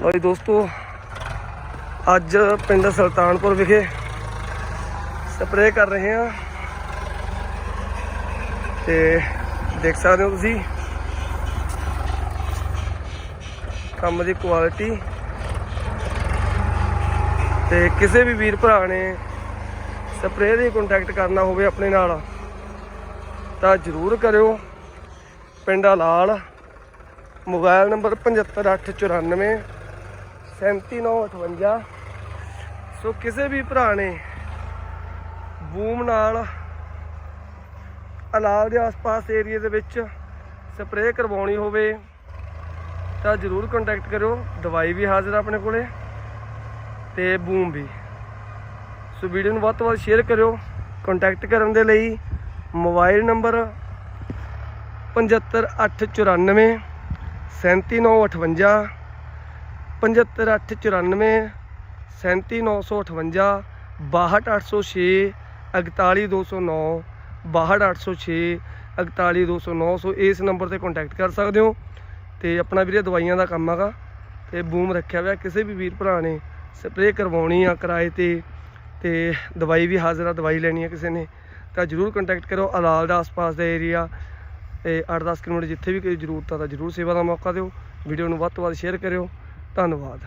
ਲਓ ਜੀ ਦੋਸਤੋ, ਅੱਜ ਪਿੰਡ ਸੁਲਤਾਨਪੁਰ ਵਿਖੇ ਸਪਰੇਅ ਕਰ ਰਹੇ ਹਾਂ। ਤੇ ਦੇਖ ਸਕਦੇ ਹੋ ਤੁਸੀਂ, ਕੰਮ ਦੀ ਕੁਆਲਿਟੀ ਤੇ ਕਿਸੇ ਵੀ ਵੀਰ ਭਰਾ ਨੇ ਸਪਰੇਅ ਦੀ ਕੰਟੈਕਟ ਕਰਨਾ ਹੋਵੇ ਆਪਣੇ ਨਾਲ, ਤਾਂ ਜਰੂਰ ਕਰਿਓ। ਪਿੰਡ ਲਾਲ। ਮੋਬਾਈਲ ਨੰਬਰ 75894 37958 ਸੋ ਕਿਸੇ ਵੀ ਭਰਾ ਨੇ ਬੂਮ ਨਾਲ ਅਲਾਵ ਦੇ ਆਸ-ਪਾਸ ਏਰੀਆ ਦੇ ਵਿੱਚ ਸਪਰੇਅ ਕਰਵਾਉਣੀ ਹੋਵੇ ਤਾਂ ਜਰੂਰ ਕੰਟੈਕਟ ਕਰਿਓ। ਦਵਾਈ ਵੀ ਹਾਜ਼ਰ ਆ ਆਪਣੇ ਕੋਲੇ ਤੇ ਬੂਮ ਵੀ। ਸੋ ਵੀਡੀਓ ਨੂੰ ਵੱਧ ਤੋਂ ਵੱਧ ਸ਼ੇਅਰ ਕਰਿਓ। ਕੰਟੈਕਟ ਕਰਨ ਦੇ ਲਈ ਮੋਬਾਈਲ ਨੰਬਰ 75894 37958 75894 37958 62806 41209 62806 41209 ਸੋ ਇਸ ਨੰਬਰ ਤੇ ਕੰਟੈਕਟ ਕਰ ਸਕਦੇ ਹੋ ਤੇ ਆਪਣਾ ਵੀਰੇ ਦਵਾਈਆਂ ਦਾ ਕੰਮ ਹੈਗਾ ਤੇ ਬੂਮ ਰੱਖਿਆ ਹੋਇਆ। ਕਿਸੇ ਵੀ ਵੀਰ ਭਰਾ ਨੇ ਸਪਰੇਅ ਕਰਵਾਉਣੀ ਆ ਕਿਰਾਏ ਤੇ ਤੇ ਦਵਾਈ ਵੀ ਹਾਜ਼ਰ ਆ, ਦਵਾਈ ਲੈਣੀ ਆ ਕਿਸੇ ਨੇ, ਤਾਂ ਜਰੂਰ ਕੰਟੈਕਟ ਕਰੋ। ਅਲਾਲ ਦਾ ਆਸ-ਪਾਸ ਦਾ ਏਰੀਆ ਤੇ 8-10 ਕਿਲੋਮੀਟਰ ਜਿੱਥੇ ਵੀ ਕੋਈ ਜ਼ਰੂਰਤ ਆ ਤਾਂ ਜਰੂਰ ਸੇਵਾ ਦਾ ਮੌਕਾ ਦਿਓ। ਵੀਡੀਓ ਨੂੰ ਵੱਧ ਤੋਂ ਵੱਧ ਸ਼ੇਅਰ ਕਰਿਓ। ਧੰਨਵਾਦ।